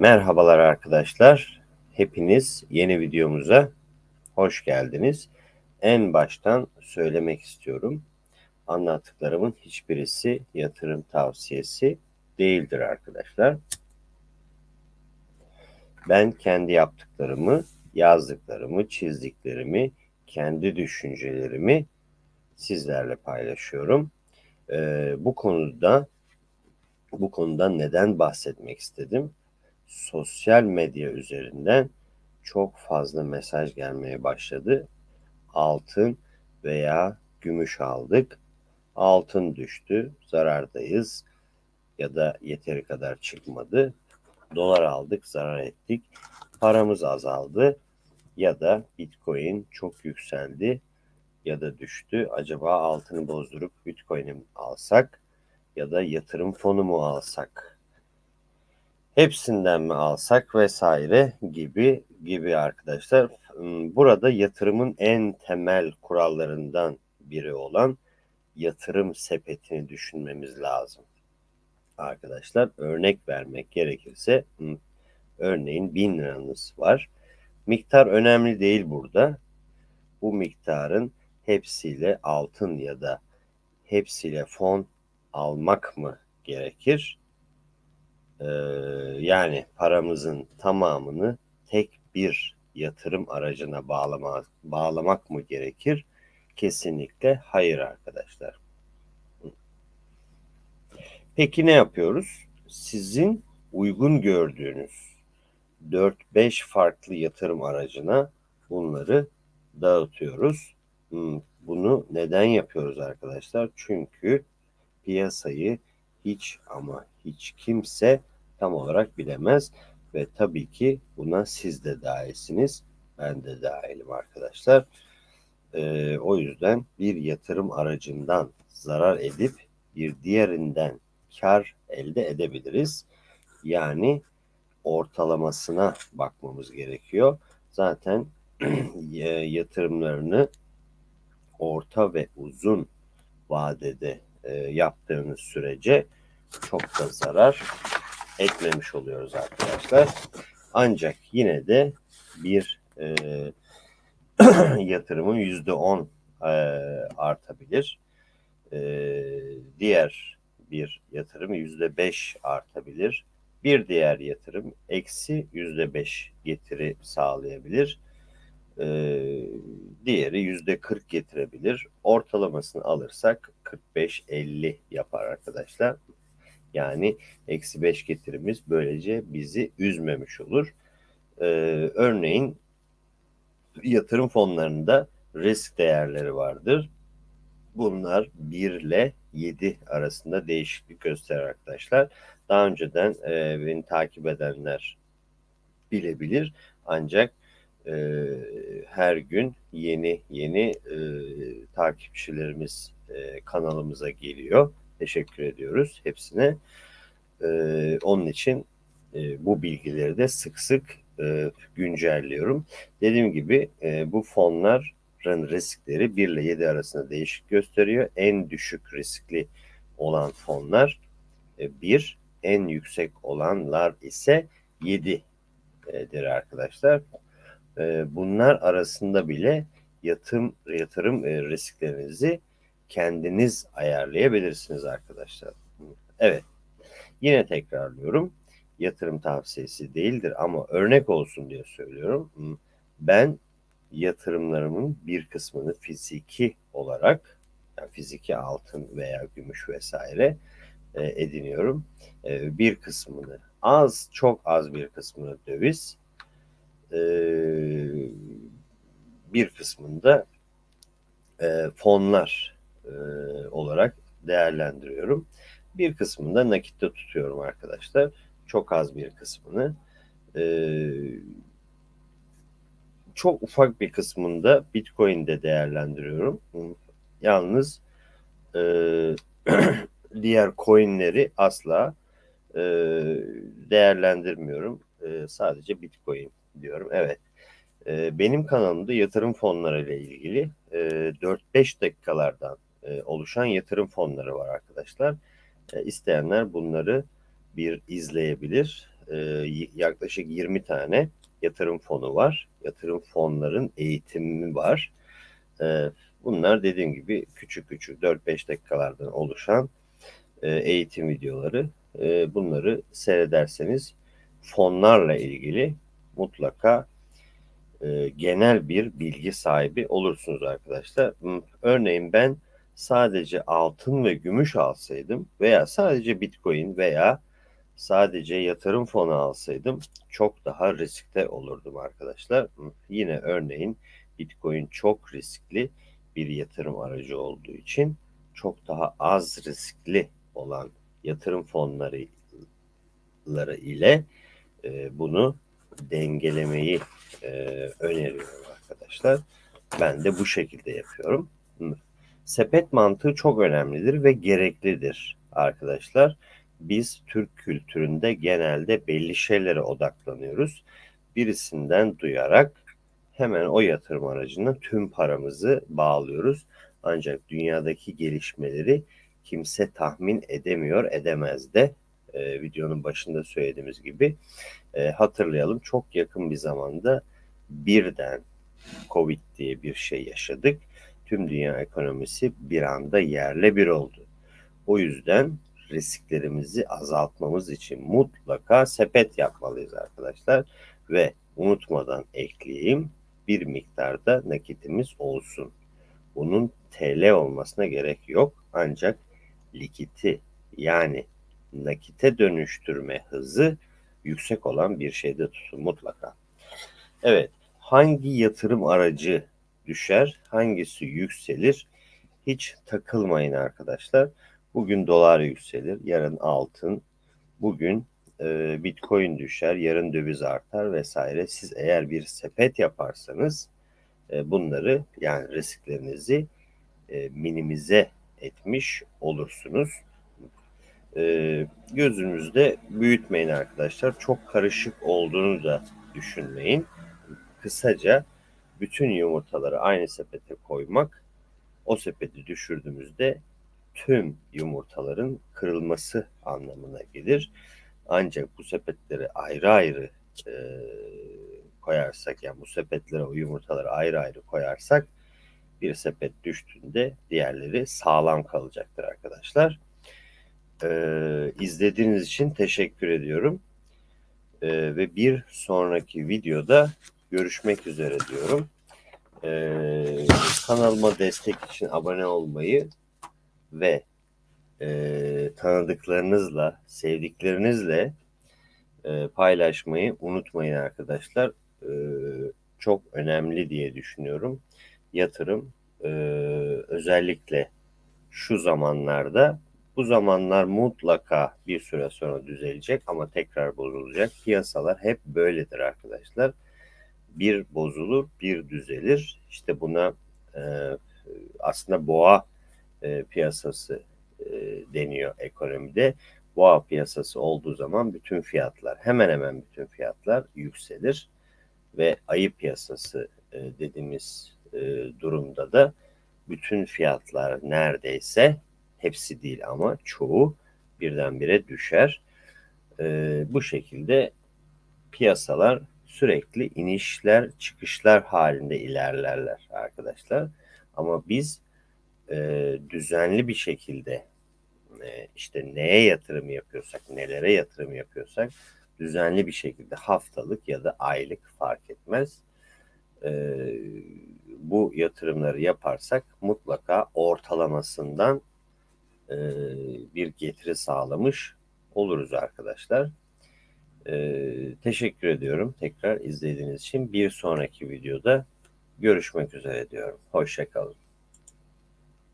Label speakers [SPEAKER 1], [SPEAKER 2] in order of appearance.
[SPEAKER 1] Merhabalar arkadaşlar. Hepiniz yeni videomuza hoş geldiniz. En baştan söylemek istiyorum. Anlattıklarımın hiçbirisi yatırım tavsiyesi değildir arkadaşlar. Ben kendi yaptıklarımı, yazdıklarımı, çizdiklerimi, kendi düşüncelerimi sizlerle paylaşıyorum. Ee, bu konuda bu konuda neden bahsetmek istedim? Sosyal medya üzerinden çok fazla mesaj gelmeye başladı. Altın veya gümüş aldık. Altın düştü, zarardayız ya da yeteri kadar çıkmadı. Dolar aldık, zarar ettik. Paramız azaldı ya da Bitcoin çok yükseldi ya da düştü. Acaba altını bozdurup Bitcoin'i alsak ya da yatırım fonu mu alsak? Hepsinden mi alsak vesaire gibi gibi arkadaşlar. Burada yatırımın en temel kurallarından biri olan yatırım sepetini düşünmemiz lazım. Arkadaşlar örnek vermek gerekirse örneğin bin liranız var. Miktar önemli değil burada. Bu miktarın hepsiyle altın ya da hepsiyle fon almak mı gerekir? Ee, yani paramızın tamamını tek bir yatırım aracına bağlamak, bağlamak mı gerekir? Kesinlikle hayır arkadaşlar. Peki ne yapıyoruz? Sizin uygun gördüğünüz 4-5 farklı yatırım aracına bunları dağıtıyoruz. Hmm, bunu neden yapıyoruz arkadaşlar? Çünkü piyasayı hiç ama hiç kimse tam olarak bilemez ve tabii ki buna siz de dahilsiniz. Ben de dahilim arkadaşlar. Ee, o yüzden bir yatırım aracından zarar edip bir diğerinden kar elde edebiliriz. Yani ortalamasına bakmamız gerekiyor. Zaten yatırımlarını orta ve uzun vadede e, yaptığınız sürece çok da zarar etmemiş oluyoruz arkadaşlar. Ancak yine de bir e, yatırımın yüzde on e, artabilir. E, diğer bir yatırım yüzde beş artabilir. Bir diğer yatırım eksi yüzde beş getiri sağlayabilir. Ee, diğeri yüzde 40 getirebilir. Ortalamasını alırsak 45-50 yapar arkadaşlar. Yani eksi 5 getirimiz böylece bizi üzmemiş olur. Ee, örneğin yatırım fonlarında risk değerleri vardır. Bunlar 1 ile 7 arasında değişiklik gösterir arkadaşlar. Daha önceden e, beni takip edenler bilebilir. Ancak e, her gün yeni yeni e, takipçilerimiz e, kanalımıza geliyor. Teşekkür ediyoruz hepsine. E, onun için e, bu bilgileri de sık sık e, güncelliyorum. Dediğim gibi e, bu fonların riskleri 1 ile 7 arasında değişik gösteriyor. En düşük riskli olan fonlar e, 1, en yüksek olanlar ise 7'dir arkadaşlar. Ee, bunlar arasında bile yatırım yatırım e, risklerinizi kendiniz ayarlayabilirsiniz arkadaşlar. Evet. Yine tekrarlıyorum. Yatırım tavsiyesi değildir ama örnek olsun diye söylüyorum. Ben yatırımlarımın bir kısmını fiziki olarak yani fiziki altın veya gümüş vesaire e, ediniyorum. E, bir kısmını az çok az bir kısmını döviz e, bir kısmında e, fonlar e, olarak değerlendiriyorum. Bir kısmında nakitte tutuyorum arkadaşlar. Çok az bir kısmını. E, çok ufak bir kısmında Bitcoin'de değerlendiriyorum. Yalnız e, diğer coinleri asla değerlendirmiyorum. Sadece Bitcoin diyorum. Evet. Benim kanalımda yatırım fonları ile ilgili e, 4-5 dakikalardan e, oluşan yatırım fonları var arkadaşlar. E, isteyenler bunları bir izleyebilir. e, yaklaşık 20 tane yatırım fonu var. Yatırım fonların eğitimi var. E, bunlar dediğim gibi küçük küçük 4-5 dakikalardan oluşan e, eğitim videoları. E, bunları seyrederseniz fonlarla ilgili mutlaka e, genel bir bilgi sahibi olursunuz arkadaşlar. Örneğin ben sadece altın ve gümüş alsaydım veya sadece bitcoin veya sadece yatırım fonu alsaydım çok daha riskte olurdum arkadaşlar. Yine örneğin bitcoin çok riskli bir yatırım aracı olduğu için çok daha az riskli olan yatırım fonları ile e, bunu dengelemeyi e, öneriyorum arkadaşlar. Ben de bu şekilde yapıyorum. Sepet mantığı çok önemlidir ve gereklidir arkadaşlar. Biz Türk kültüründe genelde belli şeylere odaklanıyoruz. Birisinden duyarak hemen o yatırım aracına tüm paramızı bağlıyoruz. Ancak dünyadaki gelişmeleri kimse tahmin edemiyor, edemez de. E, videonun başında söylediğimiz gibi e, hatırlayalım çok yakın bir zamanda birden Covid diye bir şey yaşadık. Tüm dünya ekonomisi bir anda yerle bir oldu. O yüzden risklerimizi azaltmamız için mutlaka sepet yapmalıyız arkadaşlar ve unutmadan ekleyeyim bir miktarda nakitimiz olsun. Bunun TL olmasına gerek yok ancak likiti yani nakite dönüştürme hızı yüksek olan bir şeyde tutun mutlaka. Evet, hangi yatırım aracı düşer, hangisi yükselir? Hiç takılmayın arkadaşlar. Bugün dolar yükselir, yarın altın, bugün e, bitcoin düşer, yarın döviz artar vesaire. Siz eğer bir sepet yaparsanız e, bunları yani risklerinizi e, minimize etmiş olursunuz e, gözünüzde büyütmeyin arkadaşlar. Çok karışık olduğunu da düşünmeyin. Kısaca bütün yumurtaları aynı sepete koymak o sepeti düşürdüğümüzde tüm yumurtaların kırılması anlamına gelir. Ancak bu sepetleri ayrı ayrı e, koyarsak yani bu sepetlere o yumurtaları ayrı ayrı koyarsak bir sepet düştüğünde diğerleri sağlam kalacaktır arkadaşlar. Ee, izlediğiniz için teşekkür ediyorum. Ee, ve bir sonraki videoda görüşmek üzere diyorum. Ee, kanalıma destek için abone olmayı ve e, tanıdıklarınızla, sevdiklerinizle e, paylaşmayı unutmayın arkadaşlar. E, çok önemli diye düşünüyorum. Yatırım e, özellikle şu zamanlarda bu zamanlar mutlaka bir süre sonra düzelecek ama tekrar bozulacak. Piyasalar hep böyledir arkadaşlar. Bir bozulur, bir düzelir. İşte buna e, aslında boğa e, piyasası e, deniyor ekonomide. Boğa piyasası olduğu zaman bütün fiyatlar, hemen hemen bütün fiyatlar yükselir ve ayı piyasası e, dediğimiz e, durumda da bütün fiyatlar neredeyse hepsi değil ama çoğu birdenbire düşer. E, bu şekilde piyasalar sürekli inişler çıkışlar halinde ilerlerler arkadaşlar. Ama biz e, düzenli bir şekilde e, işte neye yatırım yapıyorsak, nelere yatırım yapıyorsak düzenli bir şekilde haftalık ya da aylık fark etmez. E, bu yatırımları yaparsak mutlaka ortalamasından e, bir getiri sağlamış oluruz arkadaşlar. E, teşekkür ediyorum tekrar izlediğiniz için. Bir sonraki videoda görüşmek üzere diyorum. Hoşçakalın.